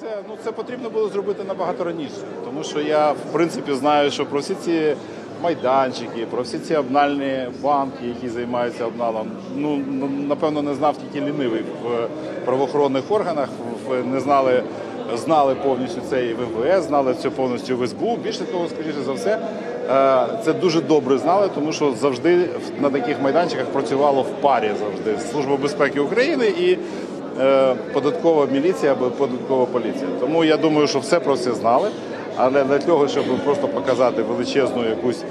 Це? Ну це потрібно було зробити набагато раніше, тому що я в принципі знаю, що про всі ці майданчики, про всі ці обнальні банки, які займаються обналом, ну напевно не знав тільки лінивий в правоохоронних органах, не знали. Знали повністю це і знали це повністю в СБУ. Більше того, скоріше за все, е, це дуже добре знали, тому що завжди на таких майданчиках працювало в парі завжди Служба безпеки України і податкова міліція або податкова поліція. Тому я думаю, що все про це знали. Але для того, щоб просто показати величезну якусь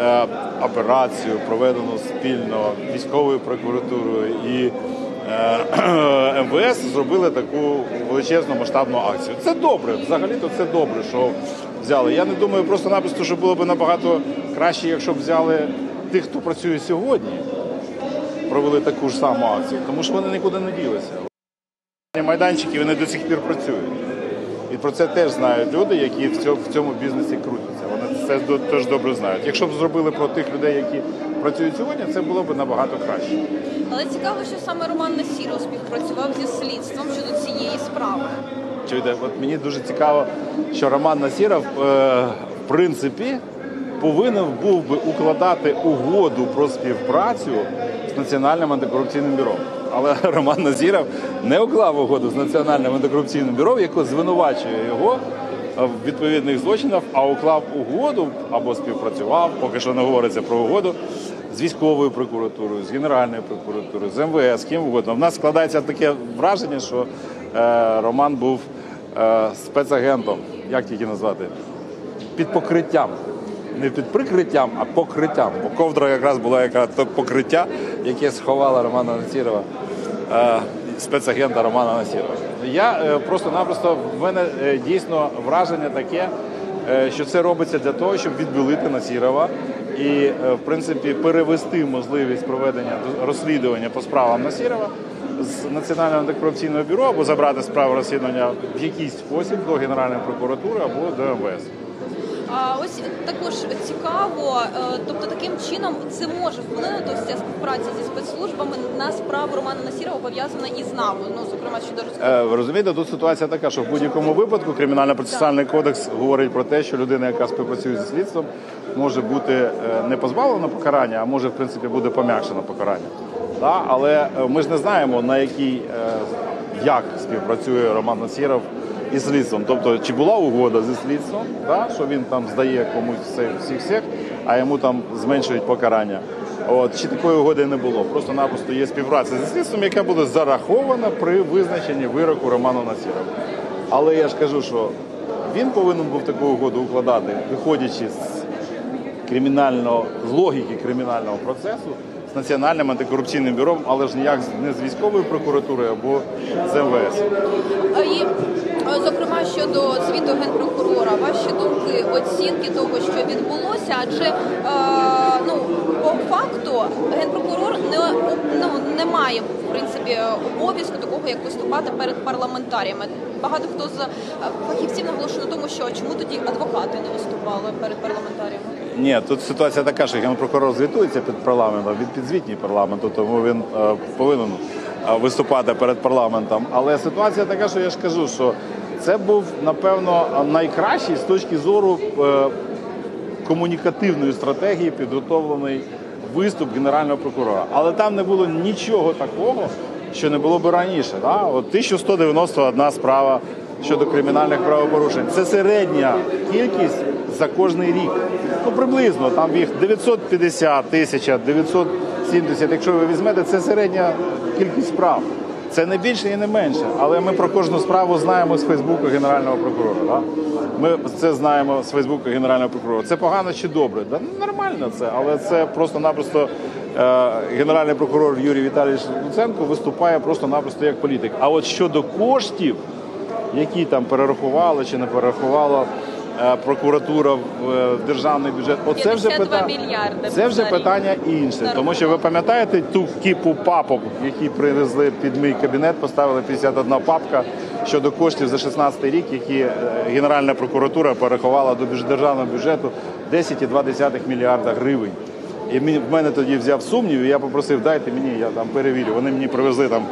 е, операцію, проведену спільно військовою прокуратурою і е, МВС, зробили таку величезну масштабну акцію. Це добре, взагалі-то це добре, що взяли. Я не думаю, просто-напросто, що було б набагато краще, якщо б взяли тих, хто працює сьогодні, провели таку ж саму акцію, тому що вони нікуди не ділися. Майданчики вони до сих пір працюють. І про це теж знають люди, які в цьому, бізнесі крутяться. Вони це теж добре знають. Якщо б зробили про тих людей, які працюють сьогодні, це було б набагато краще. Але цікаво, що саме Роман Насіров співпрацював зі слідством щодо цієї справи. Чуєте, от мені дуже цікаво, що Роман Насіров, е, в принципі, повинен був би укладати угоду про співпрацю з Національним антикорупційним бюро. Але Роман Насіров не уклав угоду з Національним антикорупційним бюро, яке звинувачує його в відповідних злочинах, а уклав угоду або співпрацював, поки що не говориться про угоду. З військовою прокуратурою, з Генеральною прокуратурою, з МВС, ким угодно. В нас складається таке враження, що е, Роман був е, спецагентом, як тільки назвати, під покриттям. Не під прикриттям, а покриттям. Бо ковдра якраз була яка то покриття, яке сховала Романа Насірова, спецагента Романа Насірова. Я е, просто-напросто в мене е, дійсно враження таке, е, що це робиться для того, щоб відбілити Насірова і, е, в принципі, перевести можливість проведення розслідування по справам Насірова з Національного антикорупційного бюро або забрати справу розслідування в якийсь спосіб до Генеральної прокуратури або до МВС. А ось також цікаво, е, тобто таким чином це може вплинути ця співпраця зі спецслужбами на справу Романа Насірова пов'язана із НАБУ, ну зокрема щодо розкриття. Е, розумієте, тут ситуація така, що в будь-якому випадку кримінально-процесуальний кодекс говорить про те, що людина, яка співпрацює зі слідством, може бути е, не позбавлена покарання, а може в принципі буде пом'якшено покарання. Да? Але ми ж не знаємо на якій як співпрацює Роман Насіров із слідством. Тобто, чи була угода зі слідством, да? що він там здає комусь всіх всіх, а йому там зменшують покарання. От чи такої угоди не було? Просто-напросто є співпраця зі слідством, яка буде зарахована при визначенні вироку Роману Насірова. Але я ж кажу, що він повинен був таку угоду укладати, виходячи з кримінального з логіки кримінального процесу національним антикорупційним бюро, але ж ніяк не з військовою прокуратурою або з МВС. І, зокрема, щодо звіту генпрокурора, ваші думки, оцінки того, що відбулося, адже е, ну по факту генпрокурор не ну не має в принципі обов'язку такого, як виступати перед парламентаріями. Багато хто з фахівців наголошує на тому, що чому тоді адвокати не виступали перед парламентаріями. Ні, тут ситуація така, що генпрокурор звітується під парламентом, він підзвітній парламенту, тому він е, повинен е, виступати перед парламентом. Але ситуація така, що я ж кажу, що це був напевно найкращий з точки зору е, комунікативної стратегії підготовлений виступ генерального прокурора. Але там не було нічого такого, що не було би раніше. Да? От 1191 справа щодо кримінальних правопорушень. Це середня кількість за кожний рік. Ну приблизно там їх 950 тисяча, 970. Якщо ви візьмете, це середня кількість справ. Це не більше і не менше. Але ми про кожну справу знаємо з Фейсбуку Генерального прокурора. Да? Ми це знаємо з Фейсбуку Генерального прокурора. Це погано чи добре? Да, нормально це, але це просто-напросто е, генеральний прокурор Юрій Віталійович Луценко виступає просто-напросто як політик. А от щодо коштів, які там перерахували чи не перерахувала е, прокуратура в, е, державний бюджет, оце вже питання. мільярди Це вже питання інше, тому що ви пам'ятаєте ту кіпу папок, які привезли під мій кабінет, поставили 51 папка щодо коштів за 16 рік, які е, Генеральна прокуратура порахувала до державного бюджету 10,2 мільярда гривень. І в мене тоді взяв сумнів, і я попросив, дайте мені, я там перевірю. Вони мені привезли там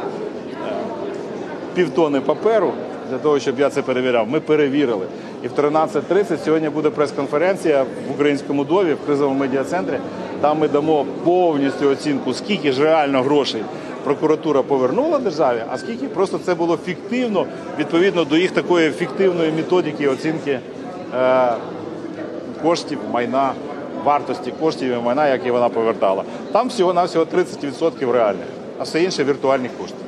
півтони паперу для того, щоб я це перевіряв. Ми перевірили. І в 13.30 сьогодні буде прес-конференція в українському дові, в кризовому медіа-центрі. Там ми дамо повністю оцінку, скільки ж реально грошей прокуратура повернула державі, а скільки просто це було фіктивно відповідно до їх такої фіктивної методики оцінки е, коштів майна, вартості коштів і майна, які вона повертала. Там всього навсього 30% реальних, а все інше віртуальні кошти.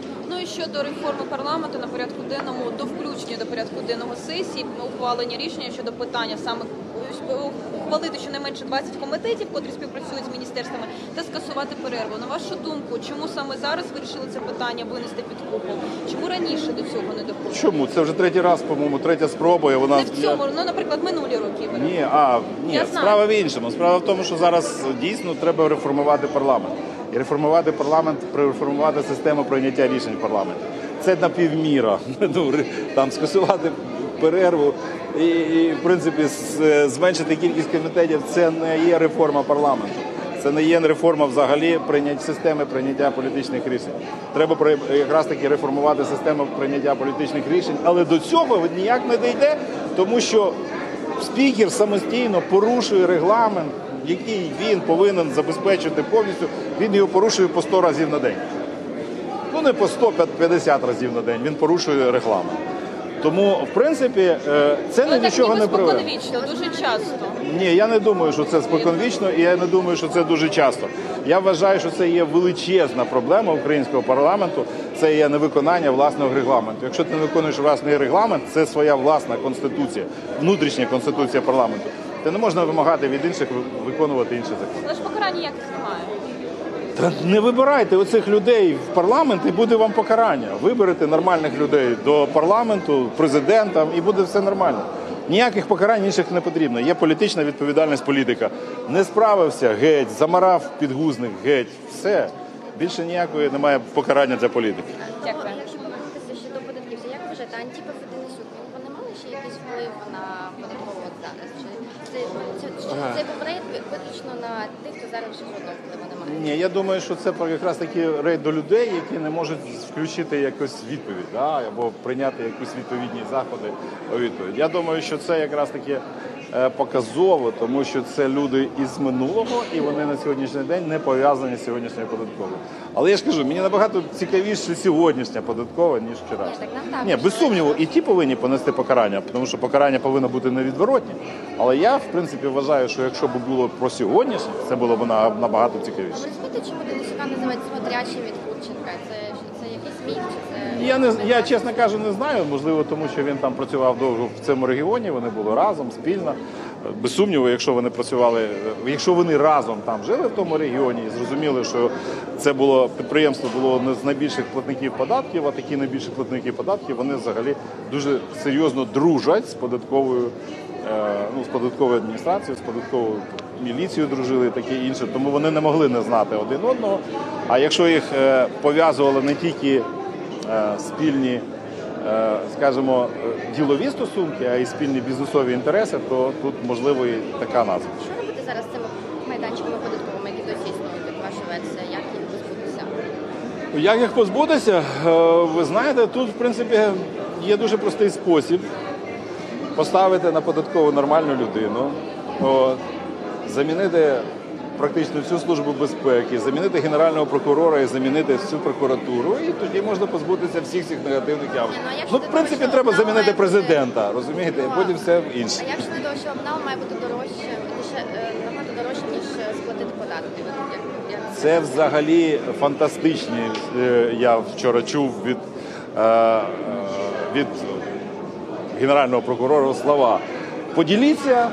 Щодо реформи парламенту на порядку денному до включення до порядку денного сесії ухвалення рішення щодо питання саме ухвалити щонайменше 20 комітетів, котрі співпрацюють з міністерствами, та скасувати перерву. На вашу думку, чому саме зараз вирішили це питання винести під купол? Чому раніше до цього не доходило? Чому? Це вже третій раз, по-моєму, третя спроба. І вона Не в цьому, ну наприклад, минулі роки. Ні, а ні, Я знаю. справа в іншому. Справа в тому, що зараз дійсно треба реформувати парламент. І реформувати парламент, реформувати систему прийняття рішень в парламенті. Це напівміра. Ну, ре- там скасувати перерву і, і в принципі зменшити кількість комітетів. Це не є реформа парламенту. Це не є реформа взагалі прийняття системи прийняття політичних рішень. Треба якраз таки реформувати систему прийняття політичних рішень, але до цього ніяк не дійде, тому що спікер самостійно порушує регламент, який він повинен забезпечити повністю. Він його порушує по 100 разів на день. Ну не по 150 разів на день. Він порушує регламент. Тому, в принципі, е, це Але ні до так ніби не приведе. споконвічно, дуже часто. Ні, я не думаю, що це споконвічно, і я не думаю, що це дуже часто. Я вважаю, що це є величезна проблема українського парламенту. Це є невиконання власного регламенту. Якщо ти не виконуєш власний регламент, це своя власна конституція, внутрішня конституція парламенту. Ти не можна вимагати від інших виконувати інші закони. Але ж покарання ніяких немає. Та не вибирайте оцих людей в парламент і буде вам покарання. Виберете нормальних людей до парламенту, президента, і буде все нормально. Ніяких покарань інших не потрібно. Є політична відповідальність політика. Не справився геть, замарав підгузник геть. Все. Більше ніякої немає покарання для політики. Дякую. Якщо повернутися ще до податків, як вважаєте, антипрофітний суд він вони мали ще якийсь вплив на податкову от зараз? Чи це, це, ага. це поперед виключно на тих, хто зараз вже жодного впливу немає? Ні, я думаю, що це якраз такі рейд до людей, які не можуть включити якусь відповідь, да? або прийняти якісь відповідні заходи у відповідь. Я думаю, що це якраз таки е, показово, тому що це люди із минулого, і вони на сьогоднішній день не пов'язані з сьогоднішньою податковою. Але я ж кажу, мені набагато цікавіше сьогоднішня податкова, ніж вчорашня. Ні, без сумніву, і ті повинні понести покарання, тому що покарання повинно бути невідворотні. Але я, в принципі, вважаю, що якщо б було про сьогоднішнє, це було б на- набагато цікавіше. Ви розумієте, чому Денисюка називають смотрячим від Курченка? Це, це якийсь міф? Я не я чесно кажу, не знаю. Можливо, тому що він там працював довго в цьому регіоні. Вони були разом спільно. Без сумніву, якщо вони працювали, якщо вони разом там жили в тому регіоні і зрозуміли, що це було підприємство було одне з найбільших платників податків, а такі найбільші платники податків вони взагалі дуже серйозно дружать з податковою, е, ну з податковою адміністрацією, з податковою міліцією дружили, таке інше. Тому вони не могли не знати один одного. А якщо їх е, пов'язували не тільки спільні, е, скажімо, е, ділові стосунки, а й спільні бізнесові інтереси, то тут можливо і така назва. що робити зараз з цими майданчиками податковими, які досі існують, як ваша версія? Як їх позбутися? Як їх позбутися? Е, Ви знаєте, тут в принципі є дуже простий спосіб поставити на податкову нормальну людину, замінити практично всю службу безпеки, замінити генерального прокурора і замінити всю прокуратуру, і тоді можна позбутися всіх цих негативних явищ. Ну, Ну, в принципі, того, треба замінити бути- президента, розумієте, і Ну, потім все А інше. як щодо того, що обнал має бути дорожче, лише е, набагато дорожче, ніж е, сплатити податки? Це взагалі фантастичні. е, Я вчора чув від, від генерального прокурора слова. Поділіться,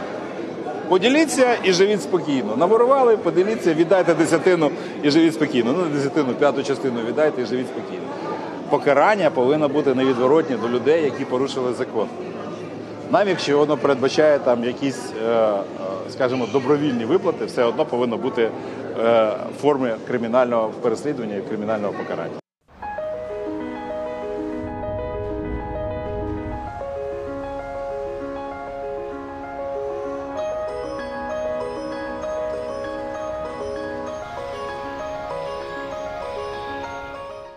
поділіться і живіть спокійно. Наворували, поділіться, віддайте десятину і живіть спокійно. Ну, десятину, п'яту частину віддайте і живіть спокійно. Покарання повинно бути невідворотні до людей, які порушили закон. Навіть якщо воно передбачає там якісь, е, е, скажімо, добровільні виплати, все одно повинно бути е, форми кримінального переслідування і кримінального покарання.